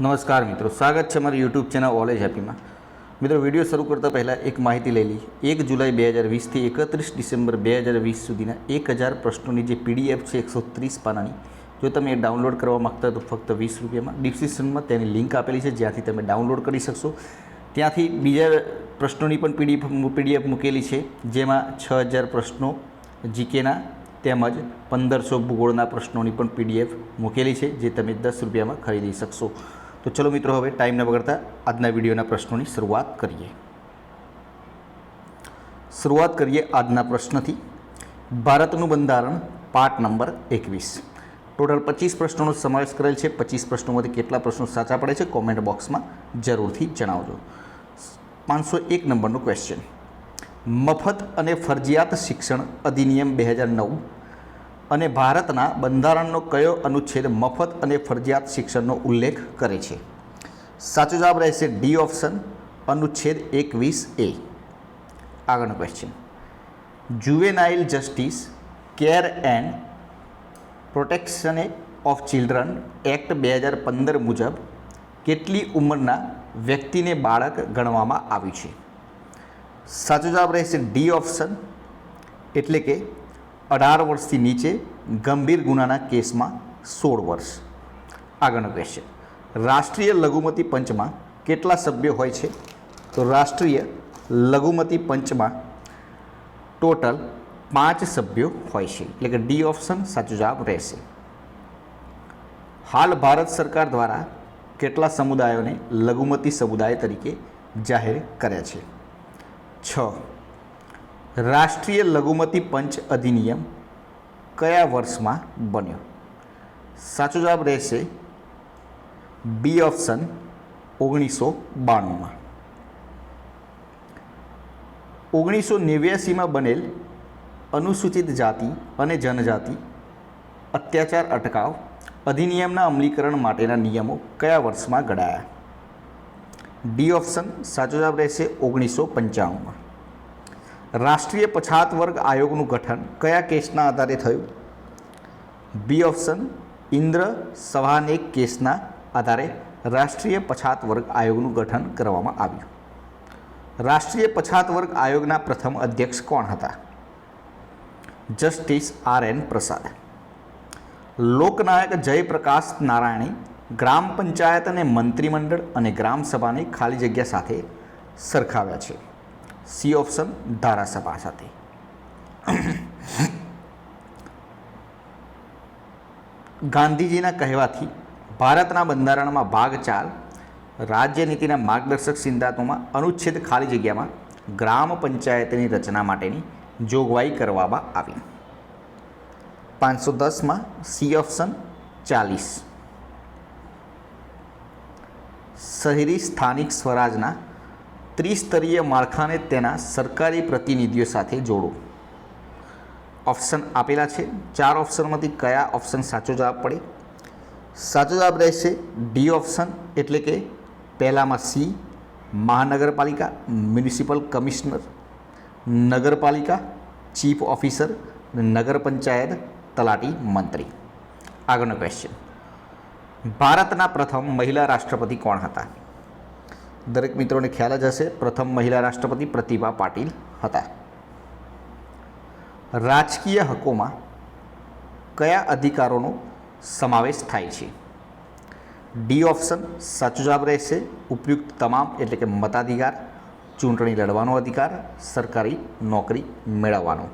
નમસ્કાર મિત્રો, સ્વાગત છે મારી યુટ્યુબ ચેનલ ઓલેજ હેપીમાં મિત્રો વીડિયો શરૂ કરતાં પહેલાં એક માહિતી લઈ લઈ એક જુલાઈ બે હજાર વીસથી એકત્રીસ ડિસેમ્બર બે હજાર વીસ સુધીના એક હજાર પ્રશ્નોની જે પીડીએફ છે એકસો ત્રીસ પાનાની, જો તમે એ ડાઉનલોડ કરવા માગતા તો ફક્ત વીસ રૂપિયામાં ડિસ્ક્રિપ્શનમાં તેની લિંક આપેલી છે, જ્યાંથી તમે ડાઉનલોડ કરી શકશો. ત્યાંથી બીજા પ્રશ્નોની પણ પીડીએફ પીડીએફ મૂકેલી છે, જેમાં છ હજાર પ્રશ્નો જીકેના તેમજ પંદરસો ભૂગોળના પ્રશ્નોની પણ પીડીએફ મૂકેલી છે, જે તમે દસ રૂપિયામાં ખરીદી શકશો. તો ચલો મિત્રો, હવે ટાઈમ ન બગડતા આજના વિડીયોના પ્રશ્નોની શરૂઆત કરીએ. શરૂઆત કરીએ આજના પ્રશ્નથી. ભારતનું બંધારણ પાઠ નંબર એકવીસ. ટોટલ પચીસ પ્રશ્નોનો સમાવેશ કરેલ છે. પચીસ પ્રશ્નોમાંથી કેટલા પ્રશ્નો સાચા પડે છે? કોમેન્ટ બોક્સમાં જરૂરથી જણાવજો. પાંચસો એક નંબરનું ક્વેશ્ચન મફત અને ફરજિયાત શિક્ષણ અધિનિયમ બે હજાર નવ અને ભારતના બંધારણનો કયો અનુચ્છેદ મફત અને ફરજિયાત શિક્ષણનો ઉલ્લેખ કરે છે? સાચો જવાબ રહેશે ડી ઓપ્શન, અનુચ્છેદ એકવીસ એ. આગળનો question juvenile justice care and protection of children act બે હજાર પંદર મુજબ કેટલી ઉંમરના વ્યક્તિને બાળક ગણવામાં આવ્યું છે? સાચો જવાબ રહેશે ડી ઓપ્શન, એટલે કે અઢાર વર્ષથી નીચે ગંભીર ગુનાના કેસમાં સોળ વર્ષ. આગળનો ક્વેશ્ચન રાષ્ટ્રીય લઘુમતી પંચમાં કેટલા સભ્યો હોય છે? તો રાષ્ટ્રીય લઘુમતી પંચમાં ટોટલ પાંચ સભ્યો હોય છે. એટલે કે ડી ઓપ્શન સાચો જવાબ રહેશે. હાલ ભારત સરકાર દ્વારા કેટલા સમુદાયોને લઘુમતી સમુદાય તરીકે જાહેર કર્યા છે? છ. રાષ્ટ્રીય લઘુમતી પંચ અધિનિયમ કયા વર્ષમાં બન્યો? સાચો જવાબ રહેશે બી ઓપ્શન ઓગણીસો બાણુંમાં. ઓગણીસો નેવ્યાસીમાં બનેલ અનુસૂચિત જાતિ અને જનજાતિ, અત્યાચાર અટકાવ, અધિનિયમના અમલીકરણ માટેના નિયમો કયા વર્ષમાં ઘડાયા? ડી ઓપ્શન સાચો જવાબ રહેશે ઓગણીસો પંચાણુંમાં. રાષ્ટ્રીય પછાત વર્ગ આયોગનું ગઠન કયા કેસના આધારે થયું? બી ઓપ્શન, ઇન્દ્ર સવાનેક કેસના આધારે રાષ્ટ્રીય પછાત વર્ગ આયોગનું ગઠન કરવામાં આવ્યું. રાષ્ટ્રીય પછાત વર્ગ આયોગના પ્રથમ અધ્યક્ષ કોણ હતા? જસ્ટિસ આર એન પ્રસાદ. લોકનાયક જયપ્રકાશ નારાયણે ગ્રામ પંચાયત અને મંત્રીમંડળ અને ગ્રામસભાને ખાલી જગ્યા સાથે સરખાવ્યા છે. સી ઓપ્શન ધારાસભા સાથે. ગાંધીજીના કહેવાથી ભારતના બંધારણમાં ભાગ ચાર રાજ્યનીતિના માર્ગદર્શક સિદ્ધાંતોમાં અનુચ્છેદ ખાલી જગ્યામાં ગ્રામ પંચાયતની રચના માટેની જોગવાઈ કરવામાં આવી. પાંચસો દસમાં સી ઓપ્શન ચાલીસ. શહેરી સ્થાનિક સ્વરાજના ત્રિસ્તરીય માળખાને તેના સરકારી પ્રતિનિધિઓ સાથે જોડો. ઓપ્શન આપેલા છે. ચાર ઓપ્શનમાંથી કયા ઓપ્શન સાચો જવાબ પડે? સાચો જવાબ રહેશે ડી ઓપ્શન, એટલે કે પહેલામાં સી, મહાનગરપાલિકા, મ્યુનિસિપલ કમિશનર, નગરપાલિકા, ચીફ ઓફિસર નગર પંચાયત તલાટી મંત્રી. આગળનો ક્વેશ્ચન ભારતના પ્રથમ મહિલા રાષ્ટ્રપતિ કોણ હતા? દરેક મિત્રોને ખ્યાલ જ હશે, પ્રથમ મહિલા રાષ્ટ્રપતિ પ્રતિભા પાટીલ હતા. રાજકીય હકોમાં કયા અધિકારોનો સમાવેશ થાય છે? ડી ઓપ્શન સાચો જવાબ રહેશે, ઉપયુક્ત તમામ એટલે કે મતાધિકાર, ચૂંટણી લડવાનો અધિકાર, સરકારી નોકરી મેળવવાનો.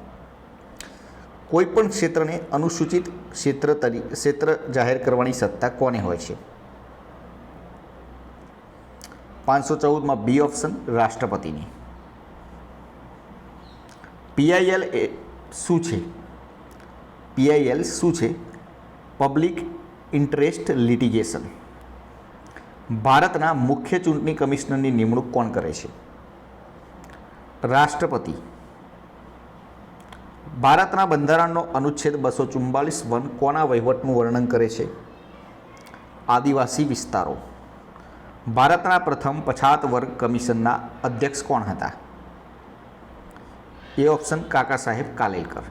કોઈપણ ક્ષેત્રને અનુસૂચિત ક્ષેત્ર તરીકે ક્ષેત્ર જાહેર કરવાની સત્તા કોને હોય છે? પાંચસો ચૌદમાં બી ઓપ્શન રાષ્ટ્રપતિની. પીઆઈએલ એ શું છે? પીઆઈએલ શું છે? Public interest litigation. ભારતના મુખ્ય ચૂંટણી કમિશનરની નિમણૂક કોણ કરે છે? રાષ્ટ્રપતિ. ભારતના બંધારણનો અનુચ્છેદ બસો ચુમ્બાલીસ વન કોના વહીવટનું વર્ણન કરે છે? આદિવાસી વિસ્તારો. ભારતના પ્રથમ પછાત વર્ગ કમિશનના અધ્યક્ષ કોણ હતા? એ ઓપ્શન કાકા સાહેબ કાલેલકર.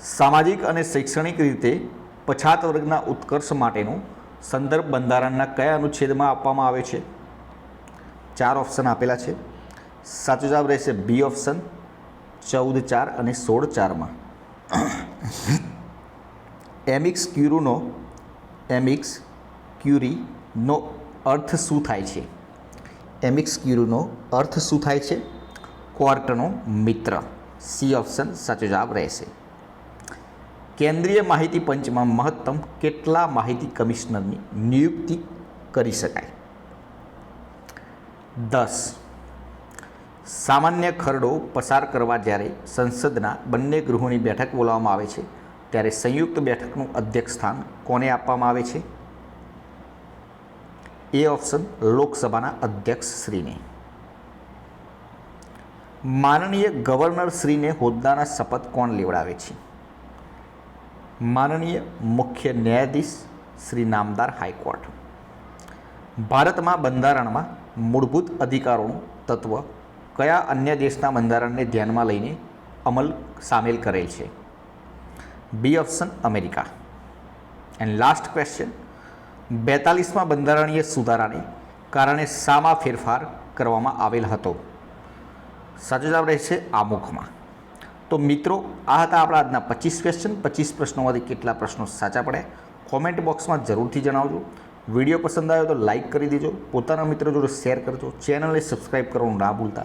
સામાજિક અને શૈક્ષણિક રીતે પછાત વર્ગના ઉત્કર્ષ માટેનું સંદર્ભ બંધારણના કયા અનુચ્છેદમાં આપવામાં આવે છે? ચાર ઓપ્શન આપેલા છે. સાચો જવાબ રહેશે બી ઓપ્શન, ચૌદ ચાર અને સોળ ચારમાં. એમિક્સ ક્યુરુનો, એમિક્સ ક્યુરીનો અર્થ શું થાય છે? એમિક્સ ક્યુરીનો અર્થ શું થાય છે? ક્વાર્ટનો મિત્ર. સી ઓપ્શન સાચો જવાબ રહેશે. કેન્દ્રીય માહિતી પંચમાં મહત્તમ કેટલા માહિતી કમિશનરની નિયુક્તિ કરી શકાય? દસ. સામાન્ય ખરડો પસાર કરવા જ્યારે સંસદના બંને ગૃહોની બેઠક બોલાવવામાં આવે છે, ત્યારે સંયુક્ત બેઠકનું અધ્યક્ષ સ્થાન કોને આપવામાં આવે છે? એ ઓપ્શન લોકસભાના અધ્યક્ષ શ્રીને. માનનીય ગવર્નર શ્રીને હોદ્દાના શપથ કોણ લેવડાવે છે? માનનીય મુખ્ય ન્યાયાધીશ શ્રી નામદાર હાઈકોર્ટ. ભારતમાં બંધારણમાં મૂળભૂત અધિકારોનું તત્વ કયા અન્ય દેશના બંધારણને ધ્યાનમાં લઈને અમલ સામેલ કરેલ છે? B option America. And last question બેતાલીસમાં બંધારણીય સુધારાને કારણે સામા ફેરફાર કરવામાં આવેલ હતો. સાચો જવાબ રહેશે આમુખમાં. તો મિત્રો, આ હતા આપણા આજના પચીસ ક્વેશ્ચન પચીસ પ્રશ્નોમાંથી કેટલા પ્રશ્નો સાચા પડ્યા કોમેન્ટ બોક્સમાં જરૂરથી જણાવજો. વીડિયો પસંદ આવ્યો તો લાઇક કરી દેજો. પોતાના મિત્રો જોડે શેર કરજો. ચેનલને સબસ્ક્રાઈબ કરવાનું ના ભૂલતા.